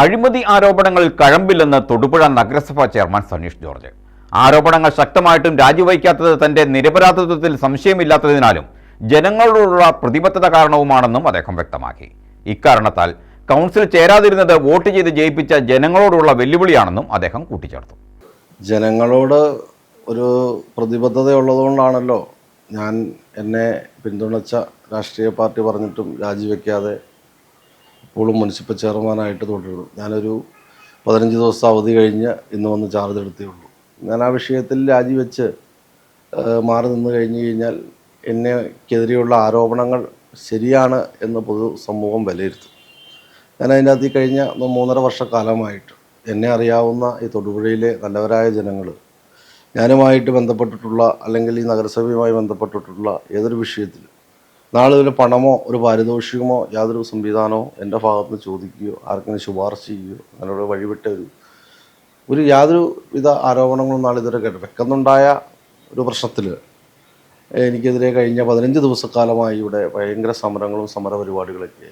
അഴിമതി ആരോപണങ്ങളിൽ കഴമ്പില്ലെന്ന് തൊടുപുഴ നഗരസഭാ ചെയർമാൻ സനീഷ് ജോർജ്. ആരോപണങ്ങൾ ശക്തമായിട്ടും രാജിവയ്ക്കാത്തത് തന്റെ നിരപരാധിത്വത്തിൽ സംശയമില്ലാത്തതിനാലും ജനങ്ങളോടുള്ള പ്രതിബദ്ധത കാരണവുമാണെന്നും അദ്ദേഹം വ്യക്തമാക്കി. ഇക്കാരണത്താൽ കൗൺസിൽ ചേരാതിരുന്നത് വോട്ട് ചെയ്ത് ജയിപ്പിച്ച ജനങ്ങളോടുള്ള വെല്ലുവിളിയാണെന്നും അദ്ദേഹം കൂട്ടിച്ചേർത്തു. ജനങ്ങളോട് ഒരു പ്രതിബദ്ധതയുള്ളതുകൊണ്ടാണല്ലോ ഞാൻ എന്നെ പിന്തുണച്ച രാഷ്ട്രീയ പാർട്ടി പറഞ്ഞിട്ടും രാജിവെക്കാതെ ഇപ്പോഴും മുനിസിപ്പൽ ചെയർമാനായിട്ട് തുടരുന്നു ഞാനൊരു പതിനഞ്ച് ദിവസം അവധി കഴിഞ്ഞ് ഇന്ന് വന്ന് ചാർജ് എടുത്തേ ഉള്ളൂ. ഞാൻ ആ വിഷയത്തിൽ രാജിവെച്ച് മാറി നിന്ന് കഴിഞ്ഞ് കഴിഞ്ഞാൽ എന്നെക്കെതിരെയുള്ള ആരോപണങ്ങൾ ശരിയാണ് എന്ന് പൊതു സമൂഹം വിലയിരുത്തും. ഞാൻ അതിന്റെ അകത്ത് ഈ കഴിഞ്ഞ മൂന്നര വർഷക്കാലമായിട്ട് എന്നെ അറിയാവുന്ന ഈ തൊടുപുഴയിലെ നല്ലവരായ ജനങ്ങൾ ഞാനുമായിട്ട് ബന്ധപ്പെട്ടിട്ടുള്ള അല്ലെങ്കിൽ ഈ നഗരസഭയുമായി ബന്ധപ്പെട്ടിട്ടുള്ള ഏതൊരു വിഷയത്തിൽ നാളെ ഒരു പണമോ ഒരു പാരിതോഷികമോ യാതൊരു സംവിധാനമോ എന്റെ ഭാഗത്ത് നിന്ന് ചോദിക്കുകയോ ആർക്കെങ്കിലും ശുപാർശ ചെയ്യുകയോ അങ്ങനെയുള്ള വഴിവിട്ട ഒരു ഒരു യാതൊരു വിധ ആരോപണങ്ങളും നാളെ ഇതുവരെ കേട്ടു വെക്കുന്നുണ്ടായ ഒരു പ്രശ്നത്തിൽ എനിക്കെതിരെ കഴിഞ്ഞ പതിനഞ്ച് ദിവസക്കാലമായി ഇവിടെ ഭയങ്കര സമരങ്ങളും സമരപരിപാടികളൊക്കെ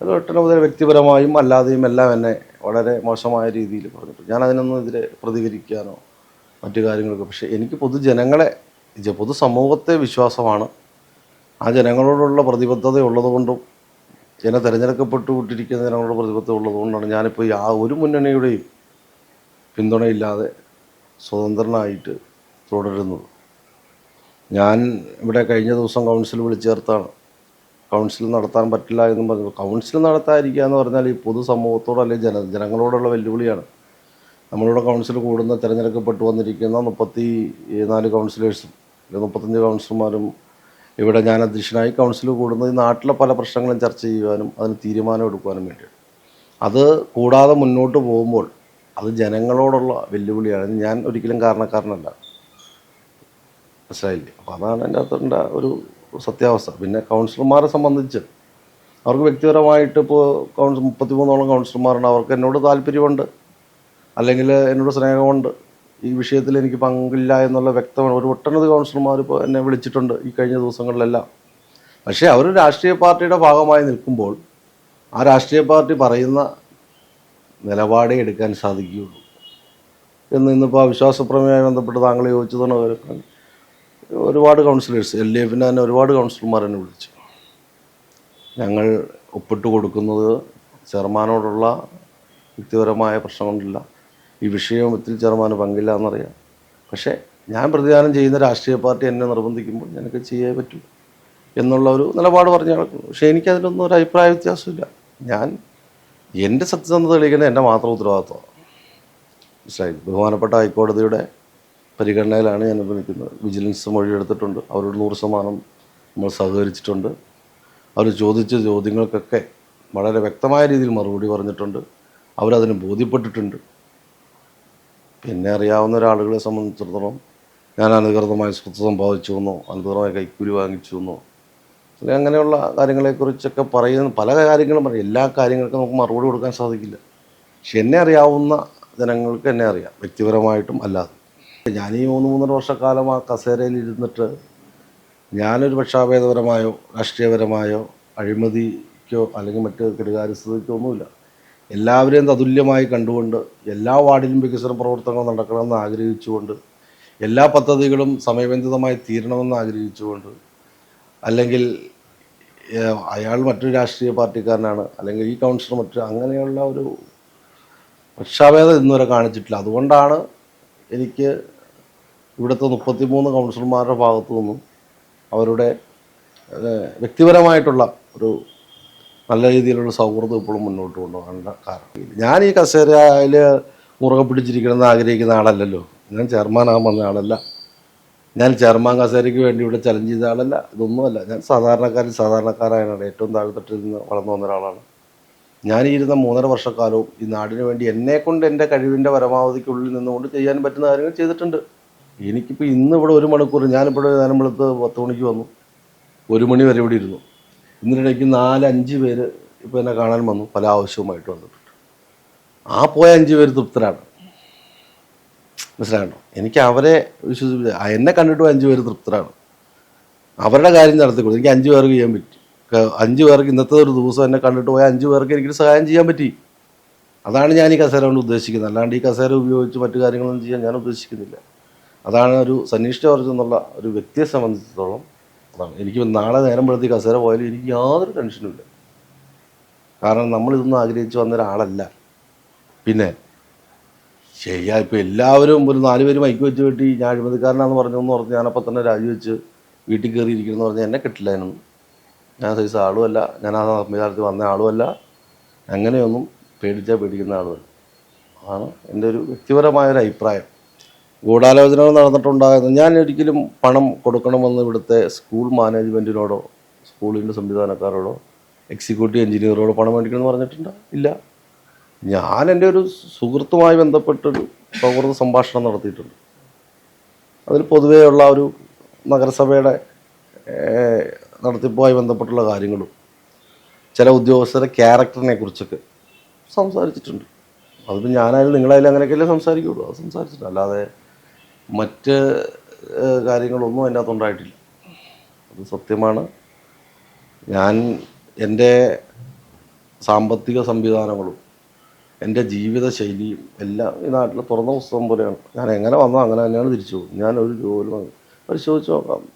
അത് ഒട്ടനവധി വ്യക്തിപരമായും അല്ലാതെയും എല്ലാം എന്നെ വളരെ മോശമായ രീതിയിൽ പറഞ്ഞിട്ട്. ഞാൻ അതിനൊന്നും എതിരെ പ്രതികരിക്കാനോ മറ്റു കാര്യങ്ങളൊക്കെ പക്ഷേ എനിക്ക് പൊതുജനങ്ങളെ പൊതുസമൂഹത്തെ വിശ്വാസമാണ്. ആ ജനങ്ങളോടുള്ള പ്രതിബദ്ധത ഉള്ളതുകൊണ്ടും ജന തിരഞ്ഞെടുക്കപ്പെട്ടു വിട്ടിരിക്കുന്ന ജനങ്ങളോട് പ്രതിബദ്ധത ഉള്ളതുകൊണ്ടാണ് ഞാനിപ്പോൾ ആ ഒരു മുന്നണിയുടെയും പിന്തുണയില്ലാതെ സ്വതന്ത്രനായിട്ട് തുടരുന്നത്. ഞാൻ ഇവിടെ കഴിഞ്ഞ ദിവസം കൗൺസിൽ വിളിച്ചു ചേർത്താണ്. കൗൺസിൽ നടത്താൻ പറ്റില്ല എന്നും പറഞ്ഞു. കൗൺസിൽ നടത്താതിരിക്കുക എന്ന് പറഞ്ഞാൽ ഈ പൊതുസമൂഹത്തോട് അല്ലെങ്കിൽ ജന ജനങ്ങളോടുള്ള വെല്ലുവിളിയാണ്. നമ്മളിവിടെ കൗൺസിൽ കൂടുന്ന തിരഞ്ഞെടുക്കപ്പെട്ടു വന്നിരിക്കുന്ന മുപ്പത്തി നാല് കൗൺസിലേഴ്സും മുപ്പത്തഞ്ച് കൗൺസിലർമാരും ഇവിടെ ഞാൻ അധ്യക്ഷനായി കൗൺസിൽ കൂടുന്നത് നാട്ടിലെ പല പ്രശ്നങ്ങളും ചർച്ച ചെയ്യുവാനും അതിന് തീരുമാനം എടുക്കുവാനും വേണ്ടിയാണ് അത് കൂടാതെ മുന്നോട്ട് പോകുമ്പോൾ അത് ജനങ്ങളോടുള്ള വെല്ലുവിളിയാണ്. ഞാൻ ഒരിക്കലും കാരണക്കാരനല്ല. മനസ്സിലായില്ലേ? അപ്പോൾ അതാണ് എന്റെ അകത്തുണ്ട ഒരു സത്യാവസ്ഥ. പിന്നെ കൗൺസിലർമാരെ സംബന്ധിച്ച് അവർക്ക് വ്യക്തിപരമായിട്ട് ഇപ്പോൾ കൗൺസിൽ മുപ്പത്തിമൂന്നോളം കൗൺസിലർമാരുണ്ട് അവർക്ക് എന്നോട് താല്പര്യമുണ്ട്. അല്ലെങ്കിൽ എന്നോട് സ്നേഹമുണ്ട്. ഈ വിഷയത്തിൽ എനിക്ക് പങ്കില്ല എന്നുള്ള വ്യക്തമാണ്. ഒരു ഒട്ടനവധി കൗൺസിലർമാർ ഇപ്പോൾ എന്നെ വിളിച്ചിട്ടുണ്ട് ഈ കഴിഞ്ഞ ദിവസങ്ങളിലെല്ലാം. പക്ഷേ അവർ രാഷ്ട്രീയ പാർട്ടിയുടെ ഭാഗമായി നിൽക്കുമ്പോൾ ആ രാഷ്ട്രീയ പാർട്ടി പറയുന്ന നിലപാടേ എടുക്കാൻ സാധിക്കുകയുള്ളൂ. എന്ന് ഇന്നിപ്പോൾ അവിശ്വാസപ്രമേയമായി ബന്ധപ്പെട്ട് താങ്കൾ ചോദിച്ചതാണ് അവരൊക്കെ. ഒരുപാട് കൗൺസിലേഴ്സ് എൽ ഡി എഫിന്റെ തന്നെ ഒരുപാട് കൗൺസിലർമാർ എന്നെ വിളിച്ചു. ഞങ്ങൾ ഒപ്പിട്ട് കൊടുക്കുന്നത് ചെയർമാനോടുള്ള വ്യക്തിപരമായ പ്രശ്നം കൊണ്ടില്ല ഈ വിഷയത്തിൽ ചെയർമാന് പങ്കില്ല എന്നറിയാം. പക്ഷേ ഞാൻ പ്രതിദാനം ചെയ്യുന്ന രാഷ്ട്രീയ പാർട്ടി എന്നെ നിർബന്ധിക്കുമ്പോൾ ഞാനൊക്കെ ചെയ്യേ പറ്റൂ എന്നുള്ള ഒരു നിലപാട് പറഞ്ഞു നടക്കുന്നു. പക്ഷേ എനിക്കതിലൊന്നും ഒരു അഭിപ്രായ വ്യത്യാസമില്ല. ഞാൻ എന്റെ സത്യസന്ധത തെളിയിക്കുന്നത് എന്റെ മാത്രം ഉത്തരവാദിത്വമാണ് മനസ്സിലായി? ബഹുമാനപ്പെട്ട ഹൈക്കോടതിയുടെ പരിഗണനയിലാണ് ഞാൻ നിൽക്കുന്നത് വിജിലൻസ് മൊഴിയെടുത്തിട്ടുണ്ട്. അവരോട് നൂറ് ശതമാനം നമ്മൾ സഹകരിച്ചിട്ടുണ്ട്. അവർ ചോദിച്ച ചോദ്യങ്ങൾക്കൊക്കെ വളരെ വ്യക്തമായ രീതിയിൽ മറുപടി പറഞ്ഞിട്ടുണ്ട്. അവരതിന് ബോധ്യപ്പെട്ടിട്ടുണ്ട്. പിന്നെ അറിയാവുന്ന ഒരാളുകളെ സംബന്ധിച്ചിടത്തോളം ഞാൻ അനധികൃതമായി സ്വത്ത് സമ്പാദിച്ചു എന്നോ അനധികൃതമായി കൈക്കൂലി വാങ്ങിച്ചു എന്നോ അല്ലെങ്കിൽ അങ്ങനെയുള്ള കാര്യങ്ങളെക്കുറിച്ചൊക്കെ പറയുന്ന പല കാര്യങ്ങളും പറയും. എല്ലാ കാര്യങ്ങൾക്കും നമുക്ക് മറുപടി കൊടുക്കാൻ സാധിക്കില്ല. പക്ഷെ എന്നെ അറിയാവുന്ന ജനങ്ങൾക്ക് എന്നെ അറിയാം. വ്യക്തിപരമായിട്ടും അല്ലാതെ. ഞാൻ ഈ മൂന്ന് മൂന്നര വർഷക്കാലം ആ കസേരയിൽ ഇരുന്നിട്ട് ഞാനൊരു പക്ഷാഭേദപരമായോ രാഷ്ട്രീയപരമായോ അഴിമതിക്കോ അല്ലെങ്കിൽ മറ്റ് കെടുകാര്യസ്ഥതയ്ക്കോ ഒന്നുമില്ല. എല്ലാവരെയും തതുല്യമായി കണ്ടുകൊണ്ട് എല്ലാ വാർഡിലും വികസന പ്രവർത്തനങ്ങൾ നടക്കണമെന്ന് ആഗ്രഹിച്ചുകൊണ്ട് എല്ലാ പദ്ധതികളും സമയബന്ധിതമായി തീരണമെന്ന് ആഗ്രഹിച്ചുകൊണ്ട് അല്ലെങ്കിൽ അയാൾ മറ്റൊരു രാഷ്ട്രീയ പാർട്ടിക്കാരനാണ് അല്ലെങ്കിൽ ഈ കൗൺസിലർ മറ്റു അങ്ങനെയുള്ള ഒരു പക്ഷാഭേദം ഇന്നുവരെ കാണിച്ചിട്ടില്ല. അതുകൊണ്ടാണ് എനിക്ക് ഇവിടുത്തെ മുപ്പത്തിമൂന്ന് കൗൺസിലർമാരുടെ ഭാഗത്തു നിന്നും അവരുടെ വ്യക്തിപരമായിട്ടുള്ള ഒരു നല്ല രീതിയിലുള്ള സൗഹൃദം ഇപ്പോഴും മുന്നോട്ട് കൊണ്ടുപോകാനുള്ള കാരണം. ഞാൻ ഈ കസേരയിൽ മുറുകെ പിടിച്ചിരിക്കണമെന്ന് ആഗ്രഹിക്കുന്ന ആളല്ലല്ലോ. ഞാൻ ചെയർമാനാകാൻ വന്ന ആളല്ല. ഞാൻ ചെയർമാൻ കസേരയ്ക്ക് വേണ്ടി ഇവിടെ ചലഞ്ച് ചെയ്ത ആളല്ല. ഇതൊന്നുമല്ല. ഞാൻ സാധാരണക്കാരിൽ സാധാരണക്കാരായാണ്. ഏറ്റവും താഴ്ത്തട്ടിൽ നിന്ന് വളർന്നു വന്ന ഒരാളാണ്. ഞാൻ ഇരുന്ന മൂന്നര വർഷക്കാലവും ഈ നാടിന് വേണ്ടി എന്നെ കൊണ്ട് എന്റെ കഴിവിന്റെ പരമാവധിക്കുള്ളിൽ നിന്നുകൊണ്ട് ചെയ്യാൻ പറ്റുന്ന കാര്യങ്ങൾ ചെയ്തിട്ടുണ്ട്. എനിക്കിപ്പോൾ ഇന്ന് ഇവിടെ ഒരു മണിക്കൂർ ഞാനിപ്പോൾ നേരം വെളുത്ത് പത്ത് മണിക്ക് വന്നു. ഒരു മണി വരെ ഇവിടെ ഇരുന്നു. ഇന്നിടയ്ക്ക് നാലഞ്ച് പേര് ഇപ്പോൾ എന്നെ കാണാൻ വന്നു പല ആവശ്യവുമായിട്ട് വന്നിട്ടുണ്ട്. ആ പോയ അഞ്ച് പേര് തൃപ്തരാണ്. മനസ്സിലാകണോ എനിക്ക് അവരെ വിശ്വസിപ്പിച്ച എന്നെ കണ്ടിട്ടും അഞ്ച് പേര് തൃപ്തരാണ്. അവരുടെ കാര്യം നടത്തിക്കൊടുത്തു എനിക്ക് അഞ്ച് പേർക്ക് ചെയ്യാൻ പറ്റി. അഞ്ച് പേർക്ക് ഇന്നത്തെ ഒരു ദിവസം എന്നെ കണ്ടിട്ട് പോയ അഞ്ച് പേർക്ക് എനിക്കൊരു സഹായം ചെയ്യാൻ പറ്റി. അതാണ് ഞാൻ ഈ കസേര കൊണ്ട് ഉദ്ദേശിക്കുന്നത്. അല്ലാണ്ട് ഈ കസേര ഉപയോഗിച്ച് മറ്റു കാര്യങ്ങളൊന്നും ചെയ്യാൻ ഞാൻ ഉദ്ദേശിക്കുന്നില്ല. അതാണ് ഒരു സന്നിഷ്ഠ ജോർജ് എന്നുള്ള ഒരു വ്യക്തിയെ സംബന്ധിച്ചിടത്തോളം അതാണ് എനിക്ക് നാളെ നേരം വെളുത്തി കസേര പോയാലും എനിക്ക് യാതൊരു ടെൻഷനും ഇല്ല. കാരണം നമ്മളിതൊന്നും ആഗ്രഹിച്ച് വന്ന ഒരാളല്ല പിന്നെ ശരിയാ ഇപ്പം എല്ലാവരും ഒരു നാല് പേര് മൈക്ക് വെച്ച് കെട്ടി ഞാൻ അഴിമതിക്കാരനാന്ന് പറഞ്ഞെന്ന് പറഞ്ഞ് ഞാനപ്പോൾ തന്നെ രാജിവെച്ച് വീട്ടിൽ കയറിയിരിക്കുന്നു പറഞ്ഞ് എന്നെ കിട്ടില്ല അതിനൊന്നും ഞാൻ സൈസ് ആളുമല്ല ഞാൻ ആ സംവിധാനത്തിൽ വന്ന ആളുമല്ല. അങ്ങനെയൊന്നും പേടിച്ചാൽ പേടിക്കുന്ന ആളുമല്ല. ആണ് എന്റെ ഒരു വ്യക്തിപരമായൊരു അഭിപ്രായം ഗൂഢാലോചനകൾ നടന്നിട്ടുണ്ടാകുന്നത് ഞാൻ ഒരിക്കലും പണം കൊടുക്കണമെന്ന് ഇവിടുത്തെ സ്കൂൾ മാനേജ്മെന്റിനോടോ സ്കൂളിന്റെ സംവിധാനക്കാരോടോ എക്സിക്യൂട്ടീവ് എഞ്ചിനീയറോടോ പണം മേടിക്കണമെന്ന് പറഞ്ഞിട്ടുണ്ട്. ഇല്ല. ഞാൻ എന്റെ ഒരു സുഹൃത്തുമായി ബന്ധപ്പെട്ടൊരു സൗഹൃദ സംഭാഷണം നടത്തിയിട്ടുണ്ട്. അതിൽ പൊതുവെയുള്ള ഒരു നഗരസഭയുടെ നടത്തിപ്പുമായി ബന്ധപ്പെട്ടുള്ള കാര്യങ്ങളും ചില ഉദ്യോഗസ്ഥരുടെ ക്യാരക്ടറിനെ കുറിച്ചൊക്കെ സംസാരിച്ചിട്ടുണ്ട്. അതിപ്പോൾ ഞാനായാലും നിങ്ങളായാലും അങ്ങനെയൊക്കെയല്ലേ സംസാരിക്കുള്ളൂ. അത് സംസാരിച്ചിട്ടുണ്ട് അല്ലാതെ മറ്റ് കാര്യങ്ങളൊന്നും അതിനകത്ത് ഉണ്ടായിട്ടില്ല അത് സത്യമാണ്. ഞാൻ എന്റെ സാമ്പത്തിക സംവിധാനങ്ങളും എന്റെ ജീവിത ശൈലിയും എല്ലാം ഈ നാട്ടിൽ തുറന്ന പുസ്തകം പോലെയാണ്. ഞാൻ എങ്ങനെ വന്നോ അങ്ങനെ തന്നെയാണ് തിരിച്ചു പോകും ഞാൻ ഒരു ജോലി പരിശോധിച്ച് നോക്കാം.